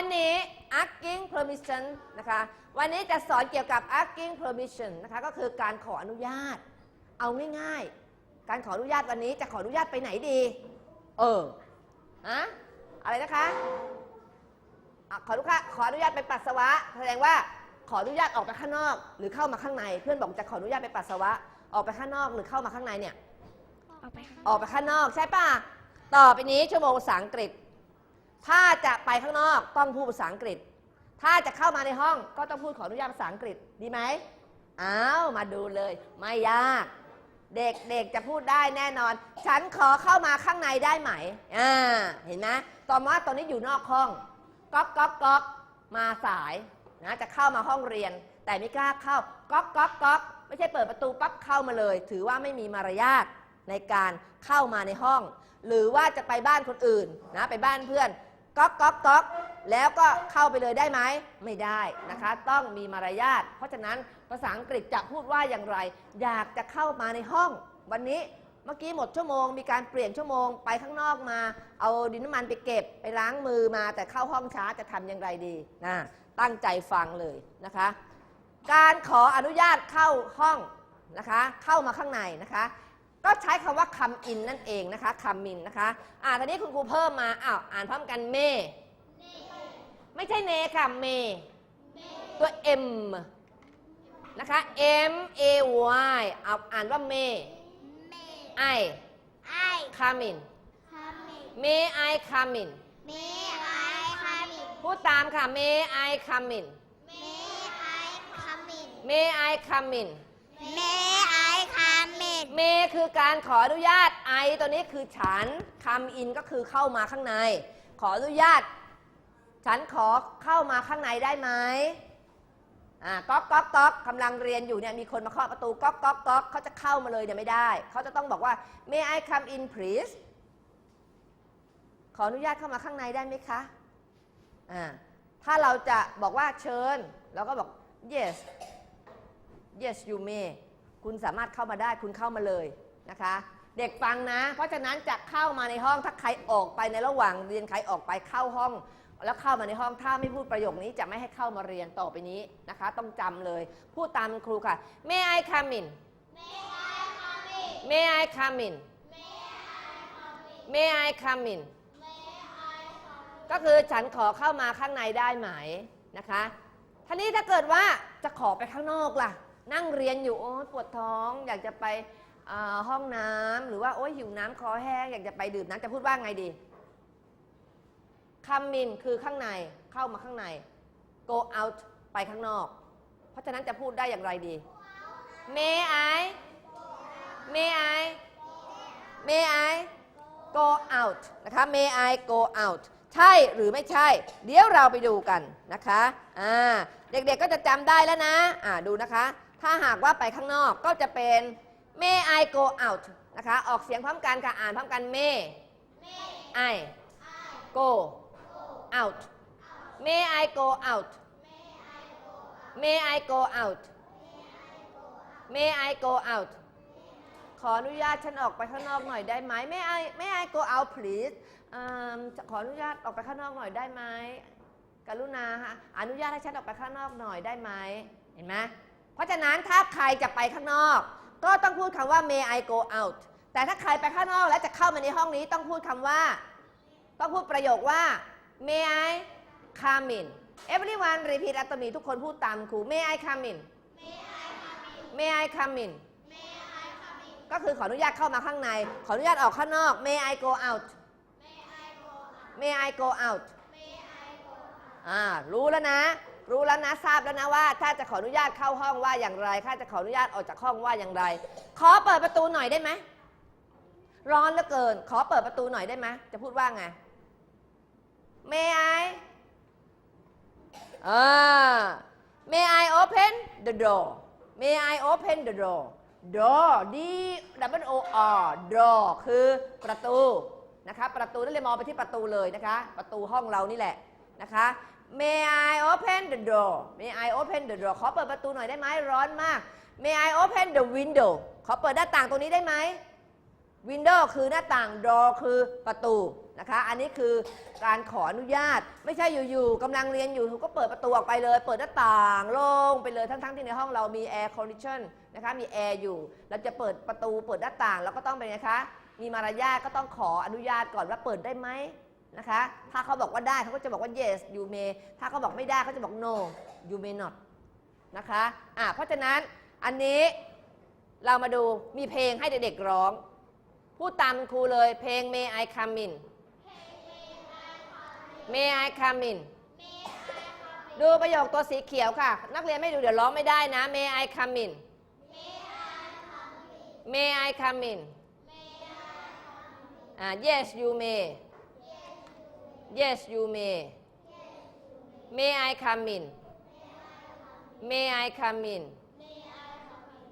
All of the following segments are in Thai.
วันนี้ asking permission นะคะ วันนี้จะสอนเกี่ยวกับ asking permission นะคะ ก็คือการขออนุญาต เอาง่ายๆ การขออนุญาตวันนี้จะขออนุญาตไปไหนดี เออฮะอะไรนะคะอะขออนุญาตขออนุญาตไปปัสสาวะ แสดงว่าขออนุญาตออกไปข้างนอก หรือเข้ามาข้างใน เพื่อนบอกจะขออนุญาตไปปัสสาวะ ออกไปข้างนอกหรือเข้ามาข้างในเนี่ย ออกไปข้างออกไปข้างนอกใช่ป่ะ ต่อไปนี้ชั่วโมงภาษาอังกฤษ ถ้าจะไปข้างนอกต้องพูดภาษาอังกฤษ ถ้าจะเข้ามาในห้องก็ต้องพูดขออนุญาตภาษาอังกฤษดีไหมอ้าวมาดูเลย ไม่ยาก เด็กเด็กจะพูดได้แน่นอน ฉันขอเข้ามาข้างในได้ไหมอ่าเห็นไหมต่อมาตอนนี้อยู่นอกห้องก๊อกก๊อกก๊อกมาสายนะจะเข้ามาห้องเรียน แต่ไม่กล้าเข้าก๊อกก๊อกก๊อกไม่ใช่เปิดประตูปั๊บเข้ามาเลย ถือว่าไม่มีมารยาทในการเข้ามาในห้อง หรือว่าจะไปบ้านคนอื่นนะไปบ้านเพื่อน ก๊อกก๊อกก๊อกแล้วก็เข้าไปเลยได้ไหมไม่ได้นะคะ ต้องมีมารยาทเพราะฉะนั้นภาษาอังกฤษจะพูดว่าอย่างไร อยากจะเข้ามาในห้อง วันนี้เมื่อกี้หมดชั่วโมง มีการเปลี่ยนชั่วโมงไปข้างนอกมา เอาดินน้ำมันไปเก็บไปล้างมือมา แต่เข้าห้องช้าจะทำอย่างไรดีนะตั้งใจฟังเลยนะคะ การขออนุญาตเข้าห้องนะคะ เข้ามาข้างในนะคะ ก็ใช้คำว่า come in นั่นเองนะคะ come in นะคะ อ่าทีนี้คุณครูเพิ่มมา อ้าว อ่านพร้อมกันเม ไม่ใช่เนค่ะ เม ตัว M นะคะ M A Y เอาอ่านว่าเม I ไอ้ come in คามิ May I come in เมไอคามิพูดตามค่ะ May I come in เมไอคามิ May I come in เมไอคามิ เมคือการขออนุญาต I ตัวนี้คือฉัน come in ก็คือเข้ามาข้างใน ขออนุญาต ฉันขอเข้ามาข้างในได้ไหมอ่าก๊อกก๊อกก๊อกกำลังเรียนอยู่เนี่ยมีคนมาเคาะประตูก๊อกก๊อกก๊อกเขาจะเข้ามาเลยเนี่ยไม่ได้ เขาจะต้องบอกว่า may I come in please ขออนุญาตเข้ามาข้างในได้ไหมคะอ่าถ้าเราจะบอกว่าเชิญเราก็บอก yes yes you may คุณสามารถเข้ามาได้คุณเข้ามาเลยนะคะ เด็กฟังนะ เพราะฉะนั้นจะเข้ามาในห้องถ้าใครออกไปในระหว่างเรียนใครออกไปเข้าห้อง แล้วเข้ามาในห้องถ้าไม่พูดประโยคนี้จะไม่ให้เข้ามาเรียนต่อไปนี้นะคะ ต้องจำเลย พูดตามครูค่ะ May I come in May I come in May I come in ก็คือฉันขอเข้ามาข้างในได้ไหมนะคะทีนี้ถ้าเกิดว่าจะขอไปข้างนอกล่ะ นั่งเรียนอยู่โอ้ปวดท้อง อยากจะไปห้องน้ำหรือว่าโอ้ยหิวน้ำคอแห้งอยากจะไปดื่มน้ำจะพูดว่าไงดี come in คือข้างในเข้ามาข้างใน go out ไปข้างนอก เพราะฉะนั้นจะพูดได้อย่างไรดี may I may I may I go out นะคะ may I go out ใช่หรือไม่ใช่ เดี๋ยวเราไปดูกันนะคะ อ่า เด็กๆก็จะจำได้แล้วนะ อ่า ดูนะคะ ถ้าหากว่าไปข้างนอกก็จะเป็น may I go out นะคะ ออกเสียงพร้อมกันค่ะ อ่านพร้อมกัน may I go out may I go out may I go out may I go out ขออนุญาตฉันออกไปข้างนอกหน่อยได้ไหมไม่ไอไม่ไอ go out please ขออนุญาตออกไปข้างนอกหน่อยได้ไหมกรุณาฮะอนุญาตให้ฉันออกไปข้างนอกหน่อยได้ไหมเห็นไหม เพราะฉะนั้นถ้าใครจะไปข้างนอก ก็ต้องพูดคำว่า may I go out แต่ถ้าใครไปข้างนอกแล้วจะเข้ามาในห้องนี้ต้องพูดคำว่า ต้องพูดประโยคว่า may I come in everyone repeat after me ทุกคนพูดตามครู may I come in may I come in ก็คือขออนุญาตเข้ามาข้างใน ขออนุญาตออกข้างนอก may I go out may I go out อ่ารู้แล้วนะ รู้แล้วนะทราบแล้วนะว่า ถ้าจะขออนุญาตเข้าห้องว่าอย่างไรถ้าจะขออนุญาตออกจากห้องว่าอย่างไร ขอเปิดประตูหน่อยได้ไหมร้อนเหลือเกิน ขอเปิดประตูหน่อยได้ไหมจะพูดว่าไง may I อ่า may I open the door may I open the door door d w o r door คือประตูนะคะประตูนั่นเลยมองไปที่ประตูเลยนะคะ ประตูห้องเรานี่แหละนะคะ may I open the door may I open the door ขอเปิดประตูหน่อยได้ไหมร้อนมาก may I open the window ขอเปิดหน้าต่างตรงนี้ได้ไหม window คือหน้าต่าง door คือประตูนะคะ อันนี้คือการขออนุญาต ไม่ใช่อยู่ๆกำลังเรียนอยู่ก็เปิดประตูออกไปเลย เปิดหน้าต่างโล่งไปเลยทั้งๆที่ในห้องเรามี air condition นะคะมีแอร์อยู่ เราจะเปิดประตูเปิดหน้าต่างเราก็ต้องเป็นไงคะ มีมารยาทก็ต้องขออนุญาตก่อนว่าเปิดได้ไหม นะคะ ถ้าเขาบอกว่าได้เขาก็จะบอกว่า yes you may ถ้าเขาบอกไม่ได้เขาจะบอก no you may not นะคะอะเพราะฉะนั้นอันนี้เรามาดูมีเพลงให้เด็กๆร้อง พูดตามครูเลยเพลง May I come in May I come in ดูประโยคตัวสีเขียวค่ะ นักเรียนไม่ดูเดี๋ยวร้องไม่ได้นะ May I come in May I come in อ่า Yes you may Yes you may May I come in May I come in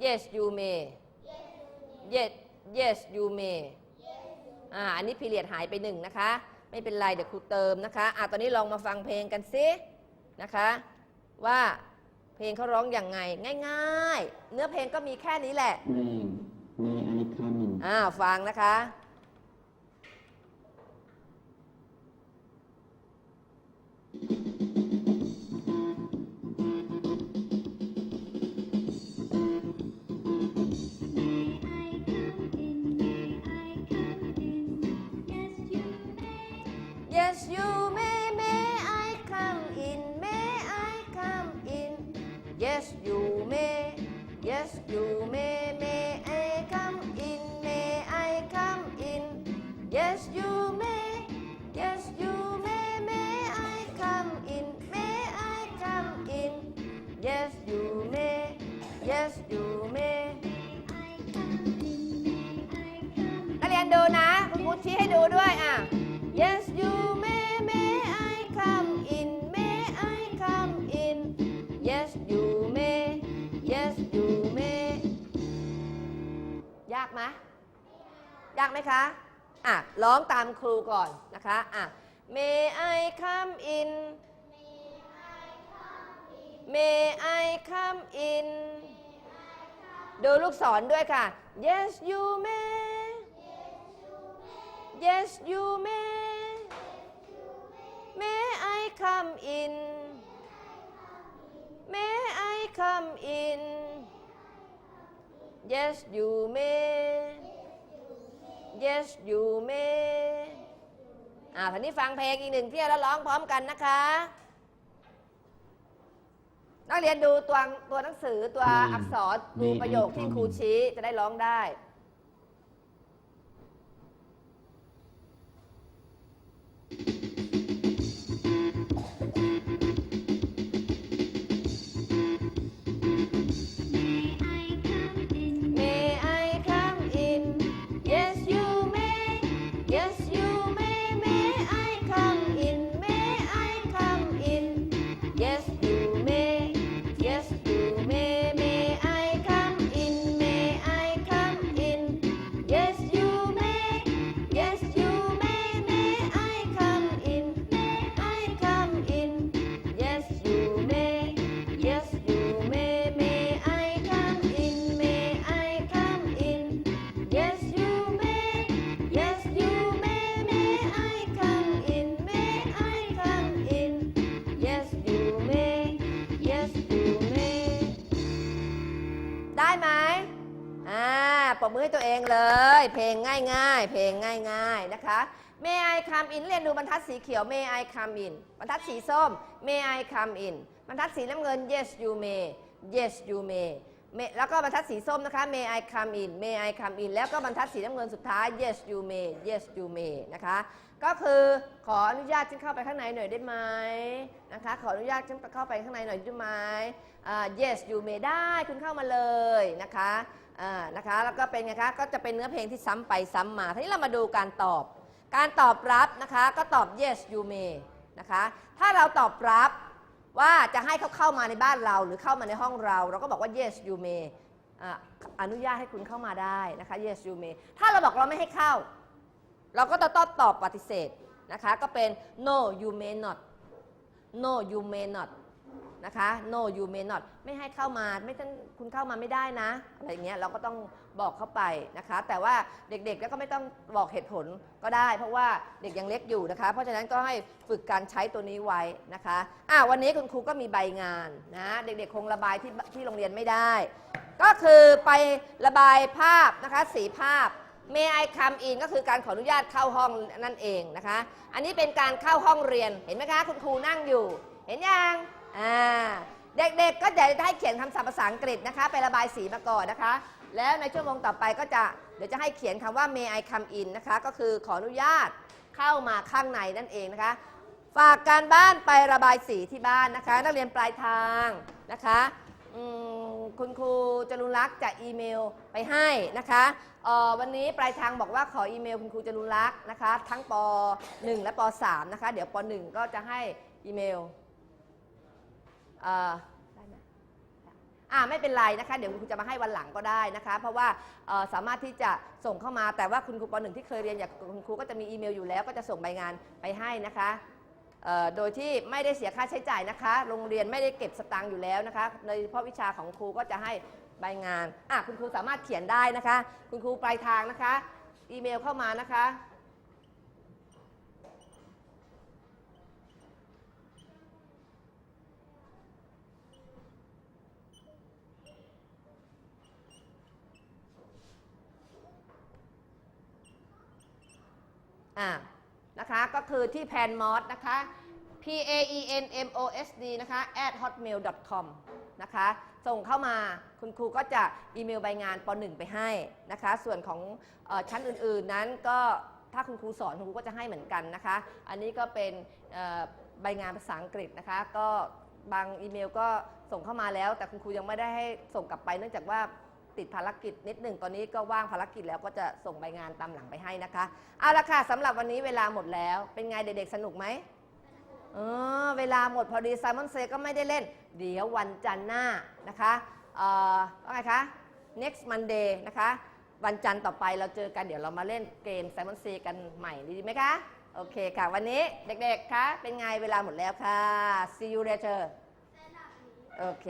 Yes you may Yes Yes you may อ่าอันนี้พีเรียดหายไปหนึ่งนะคะ ไม่เป็นไรเดี๋ยวครูเติมนะคะอะตอนนี้ลองมาฟังเพลงกันซินะคะ ว่าเพลงเขาร้องอย่างไง ง่าย ๆ เนื้อเพลงก็มีแค่นี้แหละ Rain, may I come in? อ่าฟังนะคะ Yes you may นักเรียนดูนะคุณครูชี้ให้ดูด้วยอะ Yes you may may I come in may I come in Yes you may Yes you may ยากไหมยากไหมคะ อะ ร้องตามครูก่อนนะคะ อะ May I come in May I come in ดูลูกศรด้วยค่ะ Yes you may Yes you may May I come in May I come in Yes you may Yes you may อ่าทีนี้ฟังเพลงอีกหนึ่งเที่ยวแล้วร้องพร้อมกันนะคะ นักเรียนดูตัวตัวหนังสือตัวอืมอักษรดูประโยคที่ครูชี้จะได้ร้องได้ บมือให้ตัวเองเลย เพลงง่าย ๆ เพลงง่าย ๆนะคะ May I come in เรียนดูบรรทัดสีเขียว May I come in บรรทัดสีส้ม May I come in บรรทัดสีน้ำเงิน Yes you may Yes you may แล้วก็บรรทัดสีส้มนะคะ May I come in May I come in แล้วก็บรรทัดสีน้ำเงินสุดท้าย Yes you may Yes you may นะคะ ก็คือขออนุญาตฉันเข้าไปข้างในหน่อยได้ไหมนะคะ ขออนุญาตฉันเข้าไปข้างในหน่อยได้ไหมอ่า yes you may ได้คุณเข้ามาเลยนะคะ อ่านะคะแล้วก็เป็นไงคะก็จะเป็นเนื้อเพลงที่ซ้ำไปซ้ำมาทีนี้เรามาดูการตอบ การตอบรับนะคะก็ตอบ yes you may นะคะถ้าเราตอบรับว่าจะให้เขาเข้ามาในบ้านเราหรือเข้ามาในห้องเรา เราก็บอกว่า yes you may อ่าอนุญาตให้คุณเข้ามาได้นะคะ yes you may ถ้าเราบอกเราไม่ให้เข้า เราก็จะต้องตอบปฏิเสธนะคะก็เป็น no you may not no you may not นะคะ no you may not ไม่ให้เข้ามาไม่ต้องคุณเข้ามาไม่ได้นะอะไรเงี้ยเราก็ต้องบอกเข้าไปนะคะ แต่ว่าเด็กๆแล้วก็ไม่ต้องบอกเหตุผลก็ได้ เพราะว่าเด็กยังเล็กอยู่นะคะ เพราะฉะนั้นก็ให้ฝึกการใช้ตัวนี้ไว้นะคะอะวันนี้คุณครูก็มีใบงานนะเด็กๆคงระบายที่ที่โรงเรียนไม่ได้ ก็คือไประบายภาพนะคะสีภาพ May I come in ก็คือการขออนุญาตเข้าห้องนั่นเองนะคะ อันนี้เป็นการเข้าห้องเรียน เห็นไหมคะ คุณครูนั่งอยู่ เห็นยัง อ่าเด็กๆก็จะให้เขียนคำศัพท์ภาษาอังกฤษนะคะ ไประบายสีมาก่อนนะคะ แล้วในชั่วโมงต่อไปก็จะเดี๋ยวจะให้เขียนคำว่า May I come in นะคะ ก็คือขออนุญาตเข้ามาข้างในนั่นเองนะคะ ฝากการบ้านไประบายสีที่บ้านนะคะ นักเรียนปลายทางนะคะคุณครูจรุลักษ์จะอีเมลไปให้นะคะออวันนี้ปลายทางบอกว่าขออีเมลคุณครูจรุลักษ์นะคะ ทั้งป .1 และป .3 นะคะ เดี๋ยวป .1 ก็จะให้อีเมล ได้ไหมอ่าไม่เป็นไรนะคะ เดี๋ยวคุณครูจะมาให้วันหลังก็ได้นะคะ เพราะว่าสามารถที่จะส่งเข้ามาแต่ว่าคุณครูป .1 ที่เคยเรียนอย่างคุณครูก็จะมีอีเมลอยู่แล้ว ก็จะส่งใบงานไปให้นะคะโดยที่ไม่ได้เสียค่าใช้จ่ายนะคะ โรงเรียนไม่ได้เก็บสตางค์อยู่แล้วนะคะโดยเฉพาะวิชาของครูก็จะให้ใบงานอะคุณครูสามารถเขียนได้นะคะ คุณครูปลายทางนะคะ อีเมลเข้ามานะคะ อ่านะคะก็คือที่ panmos นะคะ p a e n m o s d นะคะ at hotmail com นะคะ ส่งเข้ามาคุณครูก็จะอีเมลใบงานป .1 ไปให้นะคะ ส่วนของอชั้นอื่นๆนั้นก็ถ้าคุณครูสอนคุณครูก็จะให้เหมือนกันนะคะ อันนี้ก็เป็นใบงานภาษาอังกฤษนะคะ ก็บางอีเมลก็ส่งเข้ามาแล้ว แต่คุณครูยังไม่ได้ให้ส่งกลับไปเนื่องจากว่า ติดภารกิจนิดหนึ่งตอนนี้ก็ว่างภารกิจแล้วก็จะส่งใบงานตามหลังไปให้นะคะเอาละค่ะสำหรับวันนี้เวลาหมดแล้ว เป็นไงเด็กๆสนุกไหมเออเวลาหมดพอดีไซมอนเซก็ไม่ได้เล่น เดี๋ยววันจันทร์หน้านะคะเอ่อว่าไงคะ next Monday นะคะ วันจันทร์ต่อไปเราเจอกันเดี๋ยวเรามาเล่นเกมไซมอนเซกันใหม่ดีไหมคะโอเคค่ะ วันนี้เด็กๆคะเป็นไงเวลาหมดแล้วค่ะ see you later โอเค